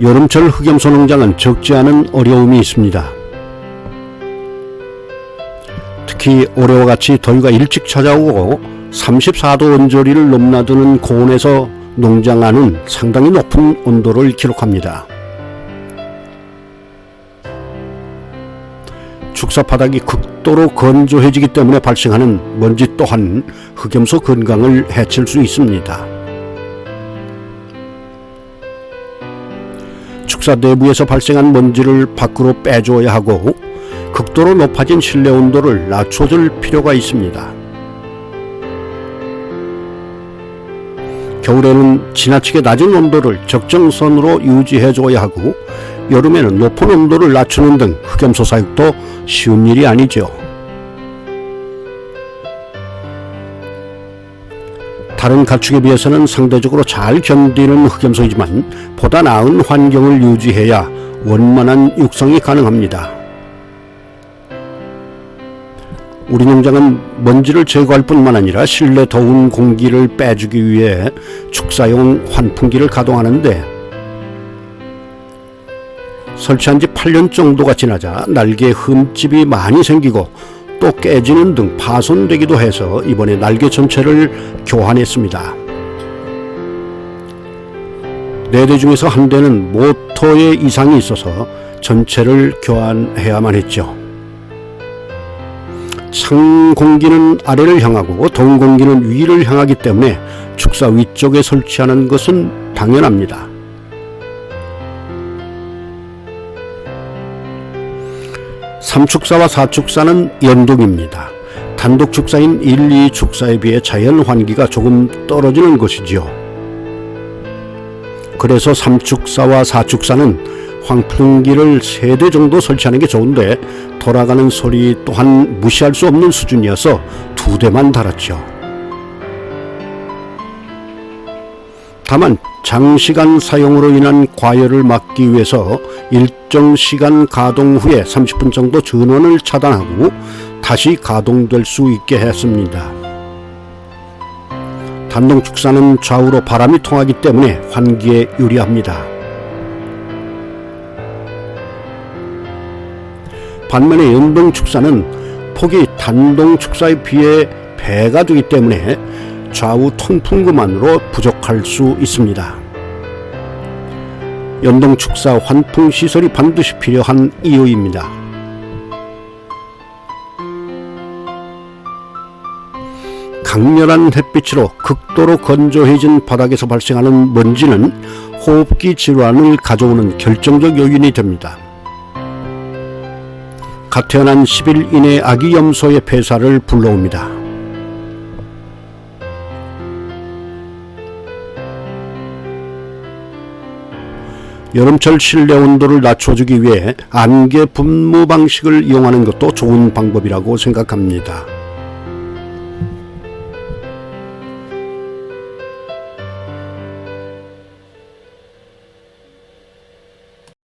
여름철 흑염소 농장은 적지 않은 어려움이 있습니다. 특히 올해와 같이 더위가 일찍 찾아오고 34도 온조리를 넘나드는 고온에서 농장 안은 상당히 높은 온도를 기록합니다. 축사 바닥이 극도로 건조해지기 때문에 발생하는 먼지 또한 흑염소 건강을 해칠 수 있습니다. 축사 내부에서 발생한 먼지를 밖으로 빼줘야 하고 극도로 높아진 실내 온도를 낮춰줄 필요가 있습니다. 겨울에는 지나치게 낮은 온도를 적정선으로 유지해줘야 하고 여름에는 높은 온도를 낮추는 등 흑염소 사육도 쉬운 일이 아니죠. 다른 가축에 비해서는 상대적으로 잘 견디는 흑염소이지만 보다 나은 환경을 유지해야 원만한 육성이 가능합니다. 우리 농장은 먼지를 제거할 뿐만 아니라 실내 더운 공기를 빼주기 위해 축사용 환풍기를 가동하는데 설치한 지 8년 정도가 지나자 날개에 흠집이 많이 생기고 또 깨지는 등 파손되기도 해서 이번에 날개 전체를 교환했습니다. 네 대 중에서 한 대는 모터에 이상이 있어서 전체를 교환해야만 했죠. 찬 공기는 아래를 향하고 더운 공기는 위를 향하기 때문에 축사 위쪽에 설치하는 것은 당연합니다. 삼축사와 사축사는 연동입니다. 단독 축사인 1, 2축사에 비해 자연 환기가 조금 떨어지는 것이지요. 그래서 삼축사와 사축사는 환풍기를 세 대 정도 설치하는 게 좋은데 돌아가는 소리 또한 무시할 수 없는 수준이어서 두 대만 달았죠. 다만 장시간 사용으로 인한 과열을 막기 위해서 일정 시간 가동 후에 30분 정도 전원을 차단하고 다시 가동될 수 있게 했습니다. 단동 축사는 좌우로 바람이 통하기 때문에 환기에 유리합니다. 반면에 연동 축사는 폭이 단동 축사에 비해 배가 되기 때문에 좌우 통풍구만으로 부족할 수 있습니다. 연동 축사 환풍 시설이 반드시 필요한 이유입니다. 강렬한 햇빛으로 극도로 건조해진 바닥에서 발생하는 먼지는 호흡기 질환을 가져오는 결정적 요인이 됩니다. 갓 태어난 10일 이내 아기 염소의 폐사를 불러옵니다. 여름철 실내 온도를 낮춰주기 위해 안개 분무 방식을 이용하는 것도 좋은 방법이라고 생각합니다.